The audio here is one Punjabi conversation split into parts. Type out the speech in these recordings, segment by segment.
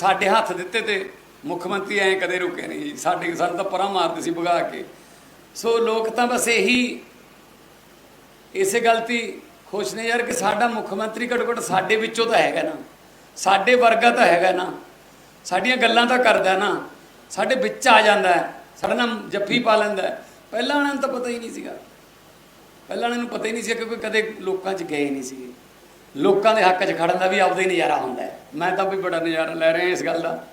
ਸਾਡੇ ਹੱਥ ਦਿੱਤੇ ਤੇ ਮੁੱਖ ਮੰਤਰੀ ਐਂ ਕਦੇ ਰੁਕੇ ਨਹੀਂ ਜੀ। ਸਾਡੇ ਸਾਨੂੰ ਤਾਂ ਪਰਾਂ ਮਾਰਦੇ ਸੀ ਭਗਾ ਕੇ। ਸੋ ਲੋਕ ਤਾਂ ਬਸ ਇਹੀ ਇਸੇ ਗੱਲ 'ਤੇ ਖੁਸ਼ ਨੇ ਯਾਰ ਕਿ ਸਾਡਾ ਮੁੱਖ ਮੰਤਰੀ ਘੱਟੋ ਘੱਟ ਸਾਡੇ ਵਿੱਚੋਂ ਤਾਂ ਹੈਗਾ ਨਾ। ਸਾਡੇ ਵਰਗਾ ਤਾਂ ਹੈਗਾ ਨਾ। ਸਾਡੀਆਂ ਗੱਲਾਂ ਤਾਂ ਕਰਦਾ ਨਾ। ਸਾਡੇ ਵਿੱਚ ਆ ਜਾਂਦਾ ਹੈ। ਸਾਡਾ ਨਾਮ ਜੱਫੀ ਪਾ ਲੈਂਦਾ ਪਹਿਲਾਂ ਉਹਨਾਂ ਨੂੰ ਤਾਂ ਪਤਾ ਹੀ ਨਹੀਂ ਸੀਗਾ। ਪਹਿਲਾਂ ਉਹਨਾਂ ਨੂੰ ਪਤਾ ਹੀ ਨਹੀਂ ਸੀ ਕਿਉਂਕਿ ਕਦੇ ਲੋਕਾਂ 'ਚ ਗਏ ਨਹੀਂ ਸੀਗੇ। ਲੋਕਾਂ ਦੇ ਹੱਕ 'ਚ ਖੜਨ ਦਾ ਵੀ ਆਪਦਾ ਹੀ ਨਜ਼ਾਰਾ ਹੁੰਦਾ ਹੈ। ਮੈਂ ਤਾਂ ਵੀ ਬੜਾ ਨਜ਼ਾਰਾ ਲੈ ਰਿਹਾ ਇਸ ਗੱਲ ਦਾ।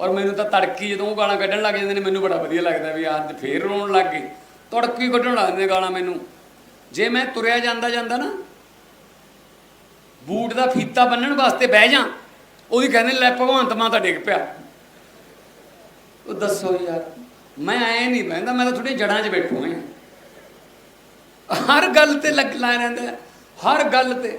ਔਰ ਮੈਨੂੰ ਤਾਂ ਤੜਕੀ ਜਦੋਂ ਉਹ ਗਾਲਾਂ ਕੱਢਣ ਲੱਗ ਜਾਂਦੇ ਨੇ, ਮੈਨੂੰ ਬੜਾ ਵਧੀਆ ਲੱਗਦਾ ਵੀ ਅੱਜ ਫੇਰ ਰੋਣ ਲੱਗ ਗਏ। ਤੜਕੀ ਕੱਢਣ ਲੱਗ ਜਾਂਦੇ ਗਾਲਾਂ ਮੈਨੂੰ। ਜੇ ਮੈਂ ਤੁਰਿਆ ਜਾਂਦਾ ਜਾਂਦਾ ਨਾ, ਬੂਟ ਦਾ ਫੀਤਾ ਬੰਨਣ ਵਾਸਤੇ ਬਹਿ ਜਾ, ਉਹਦੀ ਕਹਿੰਦੇ ਲੈ ਭਗਵੰਤ ਮਾਂ ਤਾਂ ਡਿੱਗ ਪਿਆ। ਉਹ ਦੱਸੋ ਯਾਰ, ਮੈਂ ਐ ਨਹੀਂ ਬਹਿੰਦਾ, ਮੈਂ ਤਾਂ ਥੋੜੀ ਜੜਾਂ 'ਚ ਬੈਠੂ ਹਾਂ ਹਰ ਗੱਲ ਤੇ ਲੱਗ ਲਾ ਰਹਿੰਦਾ ਹਰ ਗੱਲ ਤੇ।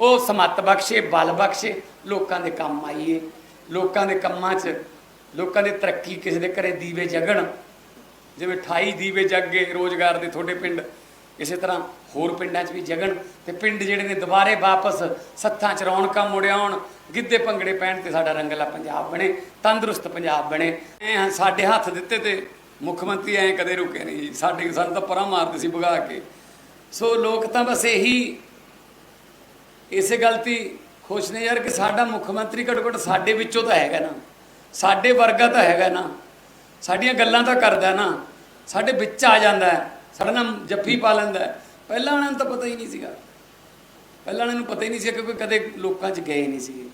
ਉਹ ਸਮੱਤ ਬਖਸ਼ੇ, ਬਲ ਬਖਸ਼ੇ, ਲੋਕਾਂ ਦੇ ਕੰਮ ਆਈਏ। ਲੋਕਾਂ ਦੇ ਕੰਮਾਂ 'ਚ, ਲੋਕਾਂ ਦੀ ਤਰੱਕੀ ਕਿਸੇ ਦੇ ਘਰੇ ਦੀਵੇ ਜਗਣ। ਜਿਵੇਂ 28 ਦੀਵੇ ਜਗ ਗਏ ਰੋਜ਼ਗਾਰ ਦੇ ਤੁਹਾਡੇ ਪਿੰਡ, ਇਸੇ ਤਰ੍ਹਾਂ ਹੋਰ ਪਿੰਡਾਂ 'ਚ ਵੀ ਜਗਣ ਤੇ ਪਿੰਡ ਜਿਹੜੇ ਨੇ ਦੁਬਾਰੇ ਵਾਪਸ ਸੱਥਾਂ 'ਚ ਰੌਣਕਾਂ ਮੁੜਿਆਉਣ ਗਿੱਧੇ ਭੰਗੜੇ ਪੈਣ ਤੇ ਸਾਡਾ ਰੰਗਲਾ ਪੰਜਾਬ ਬਣੇ, ਤੰਦਰੁਸਤ ਪੰਜਾਬ ਬਣੇ। ਐ ਸਾਡੇ ਹੱਥ ਦਿੱਤੇ ਤੇ ਮੁੱਖ ਮੰਤਰੀ ਐ ਕਦੇ ਰੁਕੇ ਨਹੀਂ। ਜੀ ਸਾਡੇ ਸਾਨੂੰ ਤਾਂ ਪਰਾਂ ਮਾਰਦੇ ਸੀ ਭਗਾ ਕੇ। ਸੋ ਲੋਕ ਤਾਂ ਬਸ ਇਹੀ ਇਸੇ ਗੱਲ 'ਤੇ ਖੁਸ਼ ਨੇ ਯਾਰ ਕਿ ਸਾਡਾ ਮੁੱਖ ਮੰਤਰੀ ਘੱਟੋ ਘੱਟ ਸਾਡੇ ਵਿੱਚੋਂ ਤਾਂ ਹੈਗਾ ਨਾ। ਸਾਡੇ ਵਰਗਾ ਤਾਂ ਹੈਗਾ ਨਾ। ਸਾਡੀਆਂ ਗੱਲਾਂ ਤਾਂ ਕਰਦਾ ਨਾ। ਸਾਡੇ ਵਿੱਚ ਆ ਜਾਂਦਾ ਹੈ। ਸਾਡਾ ਨਾਮ ਜੱਫੀ ਪਾ ਲੈਂਦਾ ਪਹਿਲਾਂ ਉਹਨਾਂ ਨੂੰ ਤਾਂ ਪਤਾ ਹੀ ਨਹੀਂ ਸੀਗਾ। ਪਹਿਲਾਂ ਉਹਨਾਂ ਨੂੰ ਪਤਾ ਹੀ ਨਹੀਂ ਸੀ ਕਿਉਂਕਿ ਕਦੇ ਲੋਕਾਂ 'ਚ ਗਏ ਨਹੀਂ ਸੀਗੇ।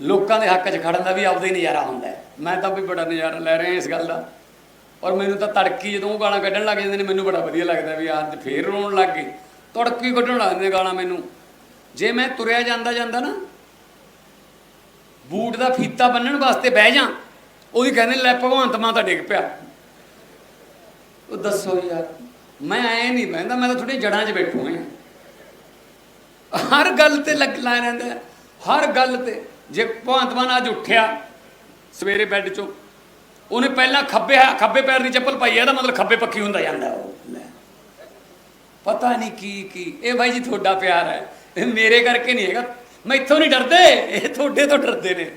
ਲੋਕਾਂ ਦੇ ਹੱਕ 'ਚ ਖੜਨ ਦਾ ਵੀ ਆਪਦਾ ਹੀ ਨਜ਼ਾਰਾ ਹੁੰਦਾ ਮੈਂ ਤਾਂ ਵੀ ਬੜਾ ਨਜ਼ਾਰਾ ਲੈ ਰਿਹਾ ਇਸ ਗੱਲ ਦਾ। ਔਰ ਮੈਨੂੰ ਤਾਂ ਤੜਕੀ ਜਦੋਂ ਉਹ ਗਾਲਾਂ ਕੱਢਣ ਲੱਗ ਜਾਂਦੇ ਨੇ, ਮੈਨੂੰ ਬੜਾ ਵਧੀਆ ਲੱਗਦਾ ਵੀ ਅੱਜ ਫੇਰ ਰੋਣ ਲੱਗ ਗਏ। ਤੜਕੀ ਕੱਢਣ ਲੱਗ ਜਾਂਦੇ ਗਾਲਾਂ ਮੈਨੂੰ। ਜੇ ਮੈਂ ਤੁਰਿਆ ਜਾਂਦਾ ਜਾਂਦਾ ਨਾ, ਬੂਟ ਦਾ ਫੀਤਾ ਬੰਨਣ ਵਾਸਤੇ ਬਹਿ ਜਾ ਉਹਦੀ ਕਹਿੰਦੇ ਲੈ ਭਗਵੰਤ ਮਾਨ ਤਾਂ ਡਿੱਗ ਪਿਆ। ਉਹ ਦੱਸੋ ਯਾਰ, ਮੈਂ ਐ ਨਹੀਂ ਬਹਿੰਦਾ, ਮੈਂ ਤਾਂ ਥੋੜੀ ਜੜਾਂ 'ਚ ਬੈਠੂ ਹਾਂ ਹਰ ਗੱਲ ਤੇ ਲੱਗ ਲਾ ਰਹਿੰਦਾ ਹੈ। ਹਰ ਗੱਲ ਤੇ। ਜੇ ਭਗਵੰਤ ਮਾਨ ਅੱਜ ਉੱਠਿਆ ਸਵੇਰੇ ਬੈੱਡ 'ਚੋਂ, ਉਹਨੇ ਪਹਿਲਾਂ ਖੱਬੇ ਖੱਬੇ ਪੈਰ ਦੀ ਚੱਪਲ ਪਾਈ ਹੈ, ਇਹਦਾ ਮਤਲਬ ਖੱਬੇ ਪੱਖੀ ਹੁੰਦਾ ਜਾਂਦਾ ਉਹ। ਲੈ। ਪਤਾ ਨਹੀਂ ਕੀ ਕੀ। ਇਹ ਬਾਈ ਜੀ ਤੁਹਾਡਾ ਪਿਆਰ ਹੈ। ਇਹ ਮੇਰੇ ਕਰਕੇ ਨਹੀਂ ਹੈਗਾ। ਮੈਂ ਇੱਥੋਂ ਨਹੀਂ ਡਰਦੇ। ਇਹ ਤੁਹਾਡੇ ਤੋਂ ਡਰਦੇ ਨੇ।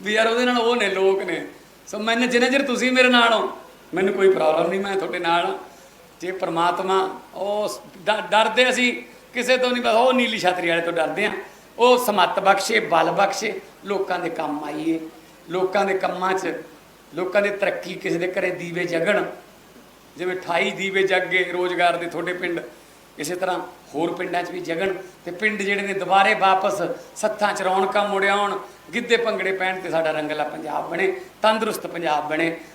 ਵੀ ਯਾਰ ਉਹਦੇ ਨਾਲ ਉਹ ਨੇ, ਲੋਕ ਨੇ। ਸੋ ਮੈਨੂੰ ਜਿੰਨਾ ਚਿਰ ਤੁਸੀਂ ਮੇਰੇ ਨਾਲ ਹੋ, ਮੈਨੂੰ ਕੋਈ ਪ੍ਰੋਬਲਮ ਨਹੀਂ, ਮੈਂ ਤੁਹਾਡੇ ਨਾਲ ਜੇ ਪ੍ਰਮਾਤਮਾ ਉਹ ਡਰਦੇ ਅਸੀਂ, ਕਿਸੇ ਤੋਂ ਨਹੀਂ, ਬਸ ਉਹ ਨੀਲੀ ਛਤਰੀ ਵਾਲੇ ਤੋਂ ਡਰਦੇ ਆ ਉਹ ਸਮੱਤ ਬਖਸ਼ੇ, ਬਲ ਬਖਸ਼ੇ, ਲੋਕਾਂ ਦੇ ਕੰਮ ਆਈਏ। ਲੋਕਾਂ ਦੇ ਕੰਮਾਂ 'ਚ, ਲੋਕਾਂ ਦੀ ਤਰੱਕੀ ਕਿਸੇ ਦੇ ਘਰੇ ਦੀਵੇ ਜਗਣ। ਜਿਵੇਂ 28 ਦੀਵੇ ਜਗ ਗਏ ਰੋਜ਼ਗਾਰ ਦੇ ਤੁਹਾਡੇ ਪਿੰਡ। ਇਸੇ ਤਰ੍ਹਾਂ ਹੋਰ ਪਿੰਡਾਂ 'ਚ ਵੀ ਜਗਣ ਤੇ ਪਿੰਡ ਜਿਹੜੇ ਨੇ ਦੁਬਾਰੇ ਵਾਪਸ ਸੱਥਾਂ 'ਚ ਰੌਣਕਾਂ ਮੁੜਿਆਉਣ ਗਿੱਧੇ ਭੰਗੜੇ ਪੈਣ ਤੇ ਸਾਡਾ ਰੰਗਲਾ ਪੰਜਾਬ ਬਣੇ, ਤੰਦਰੁਸਤ ਪੰਜਾਬ ਬਣੇ।